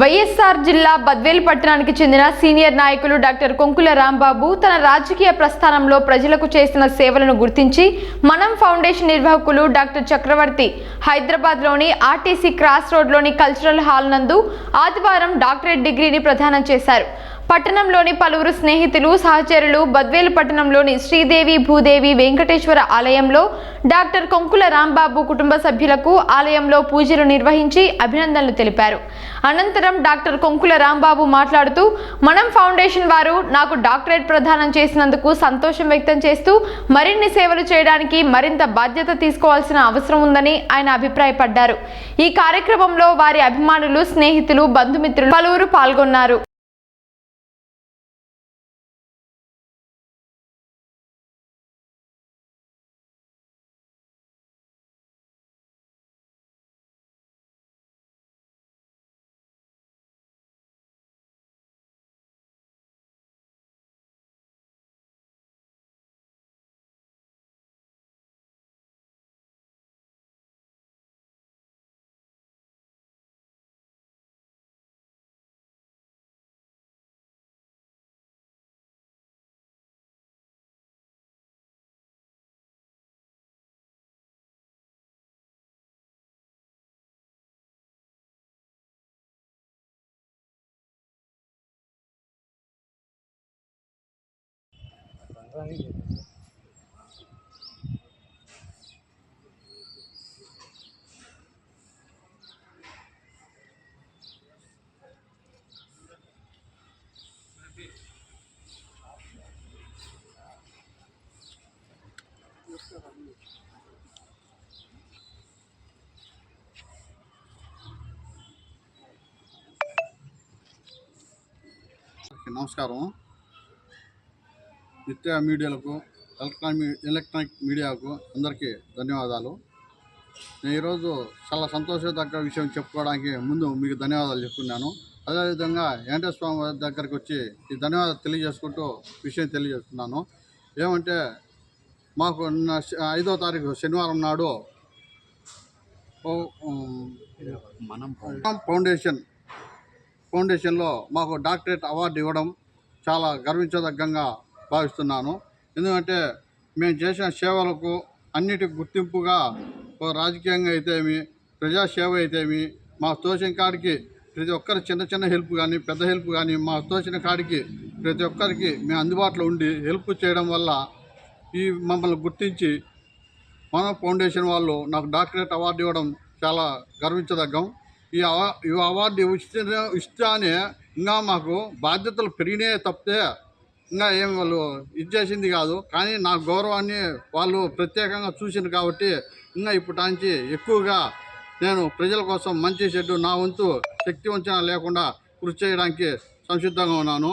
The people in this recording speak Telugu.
వైఎస్ఆర్ జిల్లా బద్వేల్ పట్టణానికి చెందిన సీనియర్ నాయకులు డాక్టర్ కొంకుల రాంబాబు తన రాజకీయ ప్రస్థానంలో ప్రజలకు చేసిన సేవలను గుర్తించి మనం ఫౌండేషన్ నిర్వాహకులు డాక్టర్ చక్రవర్తి హైదరాబాద్లోని ఆర్టీసీ క్రాస్ రోడ్లోని కల్చరల్ హాల్ నందు ఆదివారం డాక్టరేట్ డిగ్రీని ప్రదానం చేశారు. పట్టణంలోని పలువురు స్నేహితులు సహచరులు బద్వేలు పట్టణంలోని శ్రీదేవి భూదేవి వెంకటేశ్వర ఆలయంలో డాక్టర్ కొంకుల రాంబాబు కుటుంబ సభ్యులకు ఆలయంలో పూజలు నిర్వహించి అభినందనలు తెలిపారు. అనంతరం డాక్టర్ కొంకుల రాంబాబు మాట్లాడుతూ మనం ఫౌండేషన్ వారు నాకు డాక్టరేట్ ప్రదానం చేసినందుకు సంతోషం వ్యక్తం చేస్తూ మరిన్ని సేవలు చేయడానికి మరింత బాధ్యత తీసుకోవాల్సిన అవసరం ఉందని ఆయన అభిప్రాయపడ్డారు. ఈ కార్యక్రమంలో వారి అభిమానులు స్నేహితులు బంధుమిత్రులు పలువురు పాల్గొన్నారు. నమస్కారం నిత్య మీడియాలకు ఎలక్ట్రానిక్ ఎలక్ట్రానిక్ మీడియాకు అందరికీ ధన్యవాదాలు. నేను ఈరోజు చాలా సంతోషదగ్గ విషయం చెప్పుకోవడానికి ముందు మీకు ధన్యవాదాలు చెప్తున్నాను అదేవిధంగా వెంకటేశ్వర స్వామి వారి దగ్గరికి వచ్చి ఈ ధన్యవాదాలు తెలియజేసుకుంటూ విషయం తెలియజేస్తున్నాను. ఏమంటే మాకు ఐదో తారీఖు శనివారం నాడు మనం ఫౌండేషన్ ఫౌండేషన్లో మాకు డాక్టరేట్ అవార్డు ఇవ్వడం చాలా గర్వించదగ్గంగా భావిస్తున్నాను. ఎందుకంటే మేము చేసిన సేవలకు అన్నిటికి గుర్తింపుగా ఒక రాజకీయంగా అయితేమి ప్రజాసేవ అయితేమి మా తోచిన కాడికి ప్రతి ఒక్కరి చిన్న చిన్న హెల్ప్ కానీ పెద్ద హెల్ప్ కానీ మా తోచిన కాడికి ప్రతి ఒక్కరికి మేము అందుబాటులో ఉండి హెల్ప్ చేయడం వల్ల ఈ మమ్మల్ని గుర్తించి మన ఫౌండేషన్ వాళ్ళు నాకు డాక్టరేట్ అవార్డు ఇవ్వడం చాలా గర్వించదగ్గం. ఈ ఈ అవార్డు ఇస్తే ఇస్తానే ఇంకా మాకు బాధ్యతలు పెరిగినాయే తప్పితే ఇంకా ఏం వాళ్ళు ఇది చేసింది కాదు. కానీ నా గౌరవాన్ని వాళ్ళు ప్రత్యేకంగా చూసింది కాబట్టి ఇంకా ఇప్పటి ఎక్కువగా నేను ప్రజల కోసం మంచి చెడ్డు నా వంతు శక్తి వంచన లేకుండా కృషి చేయడానికి సంసిద్ధంగా ఉన్నాను.